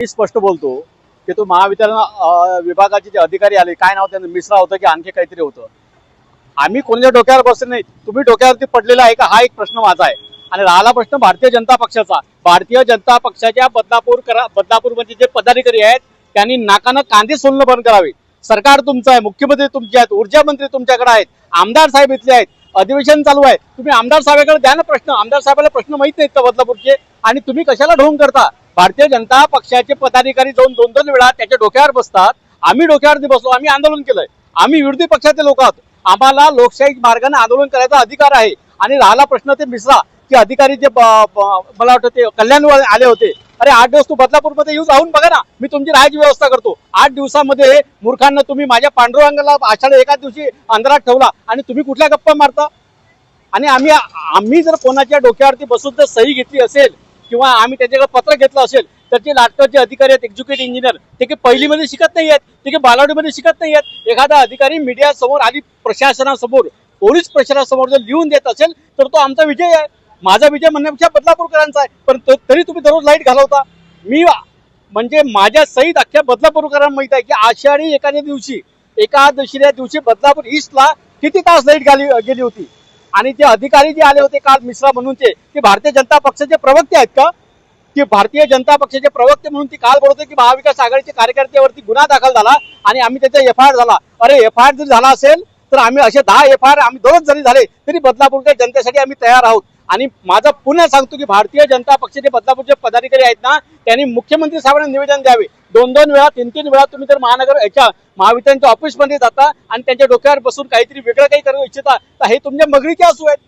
मी स्पष्ट बोलतो की तो महावितरण विभागाचे जे अधिकारी आले काय नाव त्यांना मिश्रा होतं की आणखी काहीतरी होतं. आम्ही कोणाच्या डोक्यावर बसले नाही तुम्ही डोक्यावरती पडलेला आहे का? हा एक प्रश्न माझा आहे. आणि राहिला प्रश्न भारतीय जनता पक्षाचा. भारतीय जनता पक्षाच्या बदलापूर करा बदलापूरमध्ये जे पदाधिकारी आहेत त्यांनी नाकानं कांदे सोलणं बंद करावे. सरकार तुमचं आहे मुख्यमंत्री तुमचे आहेत ऊर्जा मंत्री तुमच्याकडे आहेत आमदार साहेब इथले आहेत. अधिवेशन चालू आहे. तुम्ही आमदार साहेबाकडे द्या ना प्रश्न. आमदार साहेबाला प्रश्न माहीत नाहीत का बदलापूरचे? आणि तुम्ही कशाला ढोंग करता? भारतीय जनता पक्षाचे पदाधिकारी जाऊन दोन दोन वेळा त्याच्या डोक्यावर बसतात. आम्ही डोक्यावरती बसलो. आम्ही आंदोलन केलंय. आम्ही विरोधी पक्षाचे लोक आहोत. आम्हाला लोकशाही मार्गाने आंदोलन करायचा अधिकार आहे. आणि राहिला प्रश्न ते मिश्रा की अधिकारी जे मला वाटतं ते कल्याणवर आले होते. अरे आठ दिवस तू बदलापूरमध्ये येऊन राहून बघा ना. मी तुमची राहायची व्यवस्था करतो. आठ दिवसामध्ये मूर्खांना तुम्ही माझ्या पांडुरंगाला आषाढ एका दिवशी अंधारात ठेवला आणि तुम्ही कुठल्या गप्पा मारता? आणि आम्ही आम्ही जर कोणाच्या डोक्यावरती बसून जर सही घेतली असेल किंवा आम्ही त्याच्याकडे पत्र घेतलं असेल तर जे लाटकरचे अधिकारी आहेत एक्झिक्युटिव्ह इंजिनियर ते काही पहिलीमध्ये शिकत नाही आहेत ते काही बालावडीमध्ये शिकत नाही आहेत. एखादा अधिकारी मीडिया समोर आणि प्रशासनासमोर पोलीस प्रशासनासमोर जर लिहून देत असेल तर तो आमचा विजय आहे. माझा विजय म्हणण्यापेक्षा बदलापूरकरांचा आहे. पण तरी तुम्ही दररोज लाइट घालवता. मी म्हणजे माझ्या सहित अख्ख्या बदलापूरकरांना माहीत आहे की आषाढी एखाद्या दिवशी एकादशीच्या दिवशी बदलापूर ईस्टला किती तास लाइट गाली गेली होती? आणि ते अधिकारी जे आले होते काल मिश्रा म्हणून ते भारतीय जनता पक्षाचे प्रवक्ते आहेत का? की भारतीय जनता पक्षाचे प्रवक्ते म्हणून ती काल बोलत होते की महाविकास आघाडीच्या कार्यकर्त्यावरती गुन्हा दाखल झाला आणि आम्ही त्याचा एफ आय आर झाला. अरे एफ आय आर जरी झाला असेल तर आम्ही असे दहा एफ आय आर आम्ही दररोज जरी झाले तरी बदलापूरच्या जनतेसाठी आम्ही तयार आहोत. आणि माझा पुन्हा सांगतो की भारतीय जनता पक्षाचे बदलापूरचे पदाधिकारी आहेत ना त्यांनी मुख्यमंत्री साहेबांना निवेदन द्यावे. दोन दोन वेळा तीन तीन वेळा तुम्ही जर महानगर याच्या महावितरणच्या ऑफिसमध्ये जाता आणि त्यांच्या डोक्यावर बसून काहीतरी वेगळं काही करू इच्छिता. तर हे तुमच्या मगरीचे असू आहेत.